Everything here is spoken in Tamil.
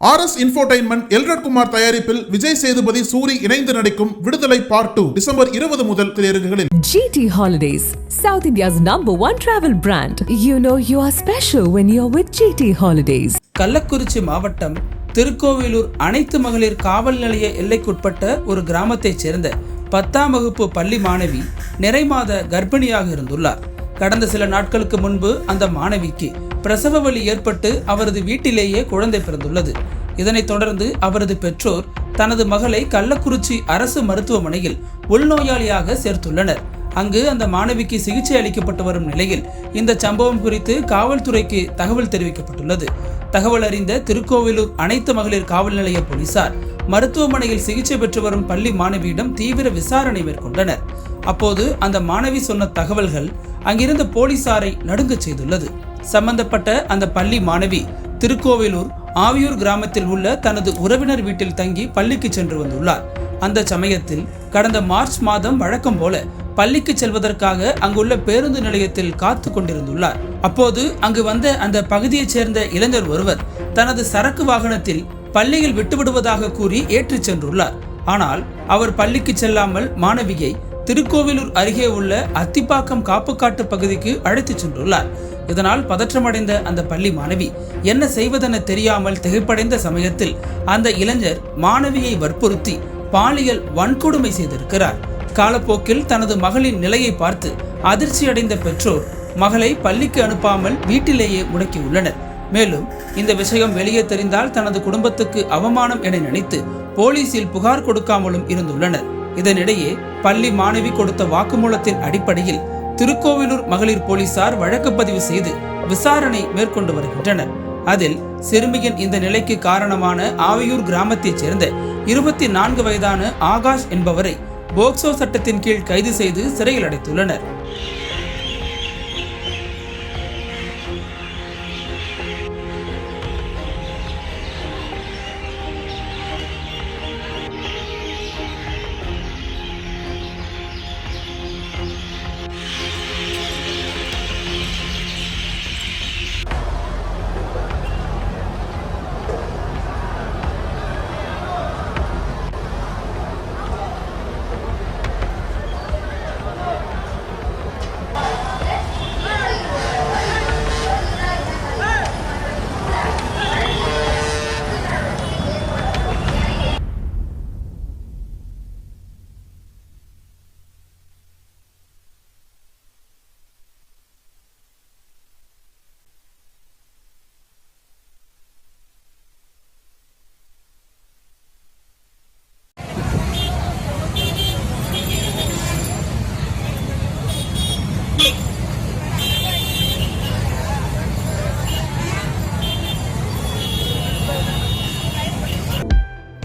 R S infotainment Elred Kumar தயாரிப்பில் விஜய் சேதுபதி சூரி இணைந்து நடிக்கும் விடுதலை பார்ட் டூ டிசம்பர் இருபது முதல் திரையரங்குகளில் GT Holidays, South India's number one travel brand. You know you are special when you're with GT Holidays. Kallakurichi மாவட்டம் திருக்கோவிலூர் அனைத்து மகளிர் காவல் நிலைய எல்லைக்குட்பட்ட ஒரு கிராமத்தைச் சேர்ந்த பத்தாம் வகுப்பு பள்ளி மாணவி நிறைமாத கர்ப்பிணியாக இருந்துள்ளார் கடந்த சில நாட்களுக்கு முன்பு அந்த மாணவிக்கு பிரசவ வலி ஏற்பட்டு அவரது வீட்டிலேயே குழந்தை பிறந்துள்ளது. இதனைத் தொடர்ந்து அவரது பெற்றோர் தனது மகளை கள்ளக்குறிச்சி அரசு மருத்துவமனையில் உள்நோயாளியாக சேர்த்துள்ளனர். அங்கு அந்த மாணவிக்கு சிகிச்சை அளிக்கப்பட்டு வரும் நிலையில் இந்த சம்பவம் குறித்து காவல்துறைக்கு தகவல் தெரிவிக்கப்பட்டுள்ளது. தகவல் அறிந்த திருக்கோவிலூர் அனைத்து மகளிர் காவல் நிலைய போலீசார் மருத்துவமனையில் சிகிச்சை பெற்று வரும் பள்ளி மாணவியிடம் தீவிர விசாரணை மேற்கொண்டனர். அப்போது அந்த மாணவி சொன்ன தகவல்கள் அங்கிருந்த போலீசாரை நடுங்கச் செய்துள்ளது. சம்பந்தப்பட்ட அந்த பள்ளி மாணவி திருக்கோவிலூர் ஆவியூர் கிராமத்தில் உள்ள தனது உறவினர் வீட்டில் தங்கி பள்ளிக்கு சென்று வந்துள்ளார். அந்த சமயத்தில் கடந்த மார்ச் மாதம் வழக்கம் போல பள்ளிக்கு செல்வதற்காக அங்குள்ள பேருந்து நிலையத்தில் காத்து கொண்டிருந்துள்ளார். அப்போது அங்கு வந்த அந்த பகுதியைச் சேர்ந்த இளைஞர் ஒருவர் தனது சரக்கு வாகனத்தில் பள்ளியில் விட்டுவிடுவதாக கூறி ஏற்றிச் சென்றுள்ளார். ஆனால் அவர் பள்ளிக்கு செல்லாமல் மாணவியை திருக்கோவிலூர் அருகே உள்ள அத்திப்பாக்கம் காப்புக்காட்டு பகுதிக்கு அழைத்துச் சென்றுள்ளார். இதனால் பதற்றமடைந்த அந்த பள்ளி மாணவி என்ன செய்வதென தெரியாமல் திகைப்படைந்த சமயத்தில் அந்த இளைஞர் மாணவியை வற்புறுத்தி பாலியல் வன்கொடுமை செய்திருக்கிறார். காலப்போக்கில் தனது மகளின் நிலையை பார்த்து அதிர்ச்சியடைந்த பெற்றோர் மகளை பள்ளிக்கு அனுப்பாமல் வீட்டிலேயே முடக்கியுள்ளனர் மேலும் இந்த விஷயம் வெளியே தெரிந்தால் தனது குடும்பத்துக்கு அவமானம் என நினைத்து போலீசில் புகார் கொடுக்காமலும் இருந்துள்ளனர். இதனிடையே பள்ளி மாணவி கொடுத்த வாக்குமூலத்தின் அடிப்படையில் திருக்கோவிலூர் மகளிர் போலீசார் வழக்கு பதிவு செய்து விசாரணை மேற்கொண்டு வருகின்றனர். அதில் சிறுமியின் இந்த நிலைக்கு காரணமான ஆவியூர் கிராமத்தைச் சேர்ந்த இருபத்தி நான்கு வயதான ஆகாஷ் என்பவரை போக்சோ சட்டத்தின் கீழ் கைது செய்து சிறையில் அடைத்துள்ளனர்.